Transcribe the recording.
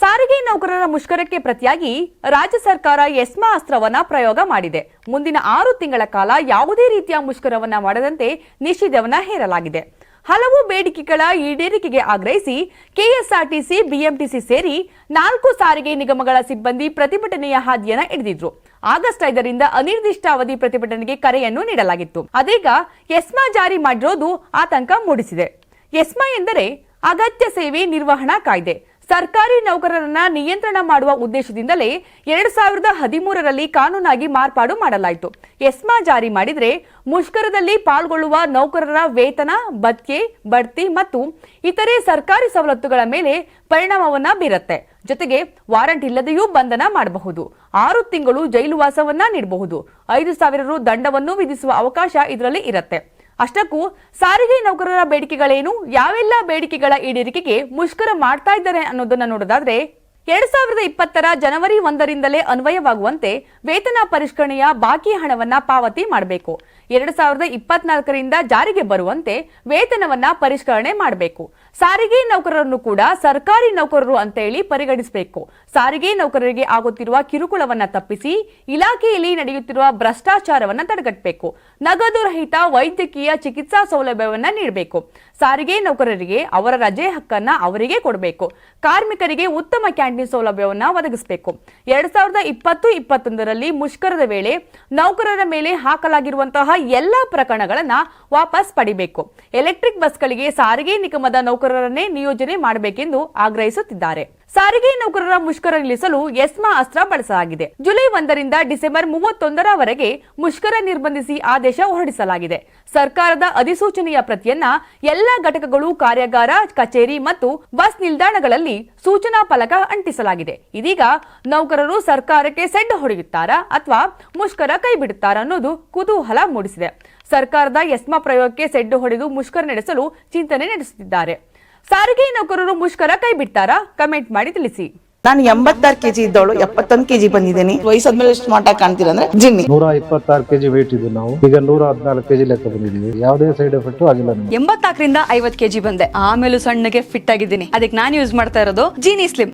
ಸಾರಿಗೆ ನೌಕರರ ಮುಷ್ಕರಕ್ಕೆ ಪ್ರತಿಯಾಗಿ ರಾಜ್ಯ ಸರ್ಕಾರ ಎಸ್ಮಾ ಅಸ್ತ್ರವನ್ನ ಪ್ರಯೋಗ ಮಾಡಿದೆ. ಮುಂದಿನ ಆರು ತಿಂಗಳ ಕಾಲ ಯಾವುದೇ ರೀತಿಯ ಮುಷ್ಕರವನ್ನ ಮಾಡದಂತೆ ನಿಷೇಧವನ್ನ ಹೇರಲಾಗಿದೆ. ಹಲವು ಬೇಡಿಕೆಗಳ ಈಡೇರಿಕೆಗೆ ಆಗ್ರಹಿಸಿ ಕೆಎಸ್ಆರ್ಟಿಸಿ, ಬಿಎಂಟಿಸಿ ಸೇರಿ ನಾಲ್ಕು ಸಾರಿಗೆ ನಿಗಮಗಳ ಸಿಬ್ಬಂದಿ ಪ್ರತಿಭಟನೆಯ ಹಾದಿಯನ್ನ ಹಿಡಿದಿದ್ರು. ಆಗಸ್ಟ್ ಐದರಿಂದ ಅನಿರ್ದಿಷ್ಟಾವಧಿ ಪ್ರತಿಭಟನೆಗೆ ಕರೆಯನ್ನು ನೀಡಲಾಗಿತ್ತು. ಅದೀಗ ಎಸ್ಮಾ ಜಾರಿ ಮಾಡಿರೋದು ಆತಂಕ ಮೂಡಿಸಿದೆ. ಎಸ್ಮಾ ಎಂದರೆ ಅಗತ್ಯ ಸೇವೆ ನಿರ್ವಹಣಾ ಕಾಯ್ದೆ. ಸರ್ಕಾರಿ ನೌಕರರನ್ನ ನಿಯಂತ್ರಣ ಮಾಡುವ ಉದ್ದೇಶದಿಂದಲೇ ಎರಡ್ ಸಾವಿರದ ಹದಿಮೂರರಲ್ಲಿ ಕಾನೂನಾಗಿ ಮಾರ್ಪಾಡು ಮಾಡಲಾಯಿತು. ಎಸ್ಮಾ ಜಾರಿ ಮಾಡಿದರೆ ಮುಷ್ಕರದಲ್ಲಿ ಪಾಲ್ಗೊಳ್ಳುವ ನೌಕರರ ವೇತನ ಭತ್ಯೆ ಬಡ್ತಿ ಮತ್ತು ಇತರೆ ಸರ್ಕಾರಿ ಸವಲತ್ತುಗಳ ಮೇಲೆ ಪರಿಣಾಮವನ್ನ ಬೀರುತ್ತೆ. ಜೊತೆಗೆ ವಾರಂಟ್ ಇಲ್ಲದೆಯೂ ಬಂಧನ ಮಾಡಬಹುದು. ಆರು ತಿಂಗಳು ಜೈಲು ವಾಸವನ್ನ ನೀಡಬಹುದು. ಐದು ಸಾವಿರ ರು ದಂಡವನ್ನು ವಿಧಿಸುವ ಅವಕಾಶ ಇದರಲ್ಲಿ ಇರುತ್ತೆ. ಅಷ್ಟಕ್ಕೂ ಸಾರಿಗೆ ನೌಕರರ ಬೇಡಿಕೆಗಳೇನು? ಯಾವೆಲ್ಲ ಬೇಡಿಕೆಗಳ ಈಡೇರಿಕೆಗೆ ಮುಷ್ಕರ ಮಾಡ್ತಾ ಇದ್ದಾರೆ ಅನ್ನೋದನ್ನ ನೋಡೋದಾದ್ರೆ ಎರಡ್ ಸಾವಿರದ ಇಪ್ಪತ್ತರ ಜನವರಿ ಒಂದರಿಂದಲೇ ಅನ್ವಯವಾಗುವಂತೆ ವೇತನ ಪರಿಷ್ಕರಣೆಯ ಬಾಕಿ ಹಣವನ್ನ ಪಾವತಿ ಮಾಡಬೇಕು. ಎರಡ್ ಸಾವಿರದ ಇಪ್ಪತ್ನಾಲ್ಕರಿಂದ ಜಾರಿಗೆ ಬರುವಂತೆ ವೇತನವನ್ನ ಪರಿಷ್ಕರಣೆ ಮಾಡಬೇಕು. ಸಾರಿಗೆ ನೌಕರರನ್ನು ಕೂಡ ಸರ್ಕಾರಿ ನೌಕರರು ಅಂತ ಹೇಳಿ ಪರಿಗಣಿಸಬೇಕು. ಸಾರಿಗೆ ನೌಕರರಿಗೆ ಆಗುತ್ತಿರುವ ಕಿರುಕುಳವನ್ನ ತಪ್ಪಿಸಿ ಇಲಾಖೆಯಲ್ಲಿ ನಡೆಯುತ್ತಿರುವ ಭ್ರಷ್ಟಾಚಾರವನ್ನ ತಡೆಗಟ್ಟಬೇಕು. ನಗದು ರಹಿತ ವೈದ್ಯಕೀಯ ಚಿಕಿತ್ಸಾ ಸೌಲಭ್ಯವನ್ನ ನೀಡಬೇಕು. ಸಾರಿಗೆ ನೌಕರರಿಗೆ ಅವರ ರಜೆ ಹಕ್ಕನ್ನ ಅವರಿಗೆ ಕೊಡಬೇಕು. ಕಾರ್ಮಿಕರಿಗೆ ಉತ್ತಮ ಕ್ಯಾಂಟೀನ್ ಸೌಲಭ್ಯವನ್ನ ಒದಗಿಸಬೇಕು. ಎರಡ್ ಸಾವಿರದ ಇಪ್ಪತ್ತು, ಇಪ್ಪತ್ತೊಂದರಲ್ಲಿ ಮುಷ್ಕರದ ವೇಳೆ ನೌಕರರ ಮೇಲೆ ಹಾಕಲಾಗಿರುವಂತಹ ಎಲ್ಲಾ ಪ್ರಕರಣಗಳನ್ನು ವಾಪಸ್ ಪಡಿಬೇಕು. ಎಲೆಕ್ಟ್ರಿಕ್ ಬಸ್ಗಳಿಗೆ ಸಾರಿಗೆ ನಿಗಮದ ನೌಕರರನ್ನೇ ನಿಯೋಜನೆ ಮಾಡಬೇಕೆಂದು ಆಗ್ರಹಿಸುತ್ತಿದ್ದಾರೆ. ಸಾರಿಗೆ ನೌಕರರ ಮುಷ್ಕರ ನಿಲ್ಲಿಸಲು ಎಸ್ಮಾ ಅಸ್ತ್ರ ಬಳಸಲಾಗಿದೆ. ಜುಲೈ ಒಂದರಿಂದ ಡಿಸೆಂಬರ್ ಮೂವತ್ತೊಂದರವರೆಗೆ ಮುಷ್ಕರ ನಿರ್ಬಂಧಿಸಿ ಆದೇಶ ಹೊರಡಿಸಲಾಗಿದೆ. ಸರ್ಕಾರದ ಅಧಿಸೂಚನೆಯ ಪ್ರತಿಯನ್ನ ಎಲ್ಲಾ ಘಟಕಗಳು, ಕಾರ್ಯಾಗಾರ, ಕಚೇರಿ ಮತ್ತು ಬಸ್ ನಿಲ್ದಾಣಗಳಲ್ಲಿ ಸೂಚನಾ ಫಲಕ ಅಂಟಿಸಲಾಗಿದೆ. ಇದೀಗ ನೌಕರರು ಸರ್ಕಾರಕ್ಕೆ ಸೆಡ್ಡು ಹೊಡೆಯುತ್ತಾರಾ ಅಥವಾ ಮುಷ್ಕರ ಕೈಬಿಡುತ್ತಾರಾ ಅನ್ನೋದು ಕುತೂಹಲ ಮೂಡಿಸಿದೆ. ಸರ್ಕಾರದ ಎಸ್ಮಾ ಪ್ರಯೋಗಕ್ಕೆ ಸೆಡ್ಡು ಹೊಡೆದು ಮುಷ್ಕರ ನಡೆಸಲು ಚಿಂತನೆ ನಡೆಸುತ್ತಿದ್ದಾರೆ. ಸಾರಿಗೆ ನೌಕರರು ಮುಷ್ಕರ ಕೈ ಬಿಡ್ತಾರಾ ಕಮೆಂಟ್ ಮಾಡಿ ತಿಳಿಸಿ. ನಾನು ಎಂಬತ್ತಾರು ಕೆಜಿ ಇದ್ದವಳು ಎಪ್ಪತ್ತೊಂದು ಕೆಜಿ ಬಂದಿದ್ದೀನಿ. ವಯಸ್ಸಾದ್ಮೇಲೆ ಸ್ಮಾರ್ಟ್ ಆಗಿ ಕಾಣ್ತೀರ ಅಂದ್ರೆ ಜಿನ್ನಿ ನೂರ ಇಪ್ಪತ್ತಾರು ಕೆಜಿ ವೇಟ್ ಇದ್ದು ನಾವು. ಈಗ ನೂರ ಹದಿನಾಲ್ಕು ಕೆಜಿ ಲೆಕ್ಕ ಬಂದಿದ್ದೀವಿ. ಯಾವುದೇ ಸೈಡ್ ಎಫೆಕ್ಟ್ ಆಗಿಲ್ಲ ಎಂಬತ್ತಾಕರಿಂದ ಎಂಬತ್ನಾಲ್ಕರಿಂದ ಐವತ್ ಕೆಜಿ ಬಂದೆ. ಆಮೇಲೂ ಸಣ್ಣಗೆ ಫಿಟ್ ಆಗಿದ್ದೀನಿ. ಅದಕ್ಕೆ ನಾನು ಯೂಸ್ ಮಾಡ್ತಾ ಇರೋದು ಜೀನಿ ಸ್ಲಿಮ್